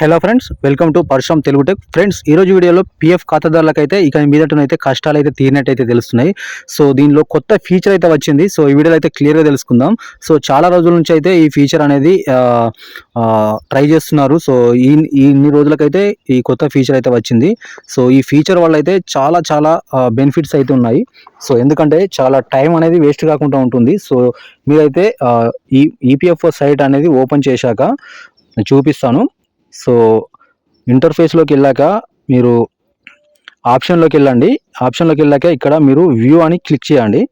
Hello friends welcome to Parashuram Telugu tech. Friends ఈ రోజు వీడియోలో పిఎఫ్ ఖాతాదారులకైతే ఇక మీదటనైతే కష్టాలు అయితే తీరినట్టయితే తెలుస్తున్నాయి. సో దీనిలో కొత్త ఫీచర్ అయితే వచ్చింది. సో ఈ వీడియోలో అయితే క్లియర్గా తెలుసుకుందాం. సో చాలా రోజుల నుంచి అయితే ఈ ఫీచర్ అనేది ట్రై చేస్తున్నారు. సో ఈ ఇన్ని రోజులకైతే ఈ కొత్త ఫీచర్ అయితే వచ్చింది. సో ఈ ఫీచర్ వల్ల అయితే చాలా చాలా బెనిఫిట్స్ అయితే ఉన్నాయి. సో ఎందుకంటే చాలా టైం అనేది వేస్ట్ కాకుండా ఉంటుంది. సో మీరైతే ఈ ఈపీఎఫ్ఓ సైట్ అనేది ఓపెన్ చేశాక నేను చూపిస్తాను. సో ఇంటర్ఫేస్లోకి వెళ్ళాక మీరు ఆప్షన్లోకి వెళ్ళండి. ఆప్షన్లోకి వెళ్ళాక ఇక్కడ మీరు వ్యూ అని క్లిక్ చేయండి.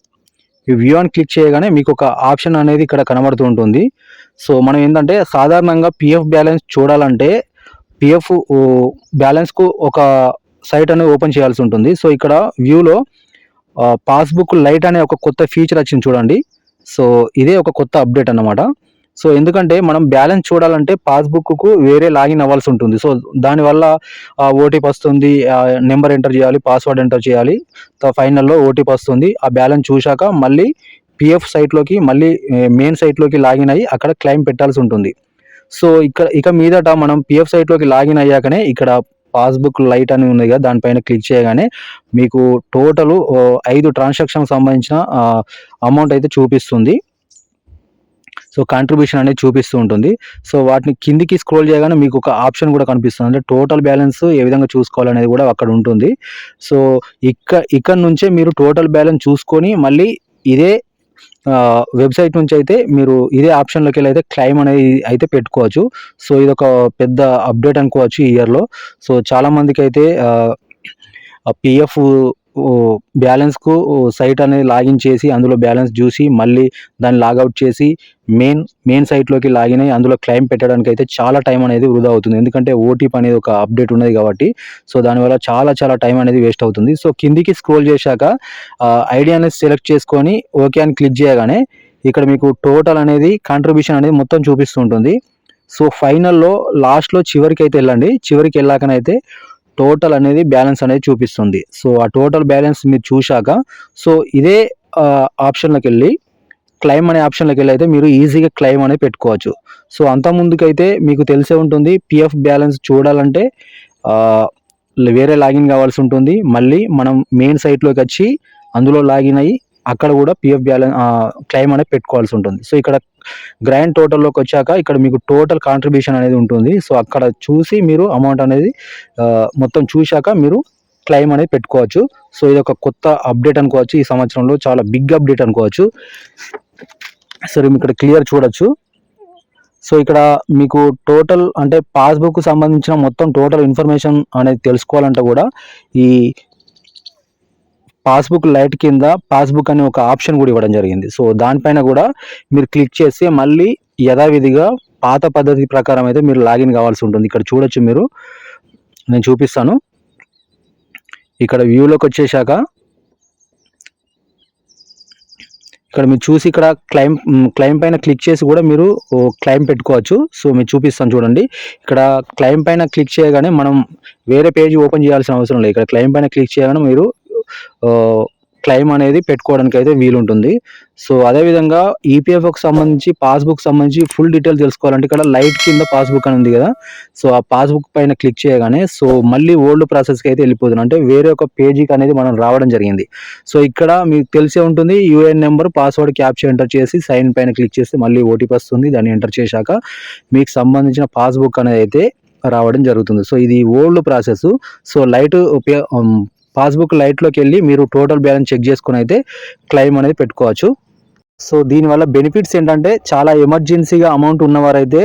ఈ వ్యూ అని క్లిక్ చేయగానే మీకు ఒక ఆప్షన్ అనేది ఇక్కడ కనబడుతూ ఉంటుంది. సో మనం ఏంటంటే సాధారణంగా పిఎఫ్ బ్యాలెన్స్ చూడాలంటే పిఎఫ్ బ్యాలెన్స్కు ఒక సైట్ అనేది ఓపెన్ చేయాల్సి ఉంటుంది. సో ఇక్కడ వ్యూలో పాస్బుక్ లైట్ అనే ఒక కొత్త ఫీచర్ వచ్చింది చూడండి. సో ఇదే ఒక కొత్త అప్డేట్ అన్నమాట. సో ఎందుకంటే మనం బ్యాలెన్స్ చూడాలంటే పాస్బుక్కు వేరే లాగిన్ అవ్వాల్సి ఉంటుంది. సో దానివల్ల ఓటీపీ వస్తుంది నెంబర్ ఎంటర్ చేయాలి పాస్వర్డ్ ఎంటర్ చేయాలి ఫైనల్లో ఓటీపీ వస్తుంది. ఆ బ్యాలెన్స్ చూశాక మళ్ళీ పిఎఫ్ సైట్లోకి మళ్ళీ మెయిన్ సైట్లోకి లాగిన్ అయ్యి అక్కడ క్లెయిమ్ పెట్టాల్సి ఉంటుంది. సో ఇక్కడ ఇక మీదట మనం పిఎఫ్ సైట్లోకి లాగిన్ అయ్యాకనే ఇక్కడ పాస్బుక్ లైట్ అని ఉంది కదా దానిపైన క్లిక్ చేయగానే మీకు టోటల్ ఐదు ట్రాన్సాక్షన్ సంబంధించిన అమౌంట్ అయితే చూపిస్తుంది. సో కాంట్రిబ్యూషన్ అనేది చూపిస్తూ ఉంటుంది. సో వాటిని కిందికి స్క్రోల్ చేయగానే మీకు ఒక ఆప్షన్ కూడా కనిపిస్తుంది. అంటే టోటల్ బ్యాలెన్స్ ఏ విధంగా చూసుకోవాలనేది కూడా అక్కడ ఉంటుంది. సో ఇక్కడ ఇక్కడ నుంచే మీరు టోటల్ బ్యాలెన్స్ చూసుకొని మళ్ళీ ఇదే వెబ్సైట్ నుంచి అయితే మీరు ఇదే ఆప్షన్లోకి వెళ్ళి అయితే క్లైమ్ అనేది అయితే పెట్టుకోవచ్చు. సో ఇది ఒక పెద్ద అప్డేట్ అనుకోవచ్చు ఈ ఇయర్లో సో చాలా మందికి అయితే పిఎఫ్ బ్యాలెన్స్కు సైట్ అనేది లాగిన్ చేసి అందులో బ్యాలెన్స్ చూసి మళ్ళీ దాన్ని లాగౌట్ చేసి మెయిన్ మెయిన్ సైట్లోకి లాగిన్ అయ్యి అందులో క్లెయిమ్ పెట్టడానికి అయితే చాలా టైం అనేది వృధా అవుతుంది. ఎందుకంటే ఓటీపీ అనేది ఒక అప్డేట్ ఉన్నది కాబట్టి సో దానివల్ల చాలా చాలా టైం అనేది వేస్ట్ అవుతుంది. సో కిందికి స్క్రోల్ చేశాక ఐడియా అనేది సెలెక్ట్ చేసుకొని ఓకే అని క్లిక్ చేయగానే ఇక్కడ మీకు టోటల్ అనేది కాంట్రిబ్యూషన్ అనేది మొత్తం చూపిస్తుంటుంది సో ఫైనల్లో లాస్ట్లో చివరికి అయితే వెళ్ళండి. చివరికి వెళ్ళాకనైతే టోటల్ అనేది బ్యాలెన్స్ అనేది చూపిస్తుంది. సో ఆ టోటల్ బ్యాలెన్స్ మీరు చూశాక సో ఇదే ఆప్షన్లోకి వెళ్ళి క్లైమ్ అనే ఆప్షన్లోకి వెళ్ళి అయితే మీరు ఈజీగా క్లైమ్ అనేది పెట్టుకోవచ్చు. సో అంత ముందుకైతే మీకు తెలిసే ఉంటుంది పిఎఫ్ బ్యాలెన్స్ చూడాలంటే వేరే లాగిన్ కావాల్సి ఉంటుంది. మళ్ళీ మనం మెయిన్ సైట్లోకి వచ్చి అందులో లాగిన్ అయ్యి అక్కడ కూడా పిఎఫ్ బ్యాలెన్స్ క్లెయిమ్ అనేది పెట్టుకోవాల్సి ఉంటుంది. సో ఇక్కడ గ్రాండ్ టోటల్లోకి వచ్చాక ఇక్కడ మీకు టోటల్ కాంట్రిబ్యూషన్ అనేది ఉంటుంది. సో అక్కడ చూసి మీరు అమౌంట్ అనేది మొత్తం చూశాక మీరు క్లెయిమ్ అనేది పెట్టుకోవచ్చు. సో ఇది ఒక కొత్త అప్డేట్ అనుకోవచ్చు. ఈ సంవత్సరంలో చాలా బిగ్ అప్డేట్ అనుకోవచ్చు. సరే ఇక్కడ క్లియర్ చూడొచ్చు. సో ఇక్కడ మీకు టోటల్ అంటే పాస్బుక్ సంబంధించిన మొత్తం టోటల్ ఇన్ఫర్మేషన్ అనేది తెలుసుకోవాలంటే కూడా ఈ పాస్బుక్ లైట్ కింద పాస్బుక్ అనే ఒక ఆప్షన్ కూడా ఇవ్వడం జరిగింది. సో దానిపైన కూడా మీరు క్లిక్ చేస్తే మళ్ళీ యథావిధిగా పాత పద్ధతి ప్రకారం అయితే మీరు లాగిన్ కావాల్సి ఉంటుంది. ఇక్కడ చూడొచ్చు మీరు. నేను చూపిస్తాను. ఇక్కడ వ్యూలోకి వచ్చేసాక ఇక్కడ మీరు చూసి ఇక్కడ క్లైమ్ క్లైమ్ పైన క్లిక్ చేసి కూడా మీరు క్లైమ్ పెట్టుకోవచ్చు. సో మీరు చూపిస్తాను చూడండి. ఇక్కడ క్లైమ్ పైన క్లిక్ చేయగానే మనం వేరే పేజ్ ఓపెన్ చేయాల్సిన అవసరం లేదు. ఇక్కడ క్లైమ్ పైన క్లిక్ చేయగానే మీరు క్లెయిమ్ అనేది పెట్టుకోవడానికి అయితే వీలుంటుంది. సో అదేవిధంగా ఈపీఎఫ్కి సంబంధించి పాస్బుక్ సంబంధించి ఫుల్ డీటెయిల్ తెలుసుకోవాలంటే ఇక్కడ లైట్ కింద పాస్బుక్ అని ఉంది కదా. సో ఆ పాస్బుక్ పైన క్లిక్ చేయగానే సో మళ్ళీ ఓల్డ్ ప్రాసెస్కి అయితే వెళ్ళిపోతుంది అంటే వేరే ఒక పేజీకి అనేది మనం రావడం జరిగింది. సో ఇక్కడ మీకు తెలిసే ఉంటుంది UAN number password captcha enter చేసి సైన్ పైన క్లిక్ చేస్తే మళ్ళీ ఓటీపీ వస్తుంది. దాన్ని ఎంటర్ చేశాక మీకు సంబంధించిన పాస్బుక్ అనేది అయితే రావడం జరుగుతుంది. సో ఇది ఓల్డ్ ప్రాసెస్ సో లైట్ ఉపయోగ పాస్బుక్ లైట్లోకి వెళ్ళి మీరు టోటల్ బ్యాలెన్స్ చెక్ చేసుకుని అయితే క్లెయిమ్ అనేది పెట్టుకోవచ్చు. సో దీనివల్ల బెనిఫిట్స్ ఏంటంటే చాలా ఎమర్జెన్సీగా అమౌంట్ ఉన్నవారైతే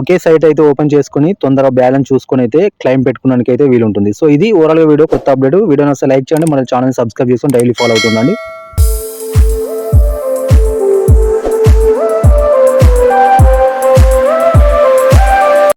ఒకే సైట్ అయితే ఓపెన్ చేసుకుని తొందరగా బ్యాలెన్స్ చూసుకొని అయితే క్లెయిమ్ పెట్టుకోవడానికి అయితే వీలుంటుంది. సో ఇది ఓవరాల్గా వీడియో కొత్త అప్డేట్. వీడియో వస్తే లైక్ చేయండి. మన ఛానల్ సబ్స్క్రైబ్ చేసుకొని డైలీ ఫాలో అవుతుందండి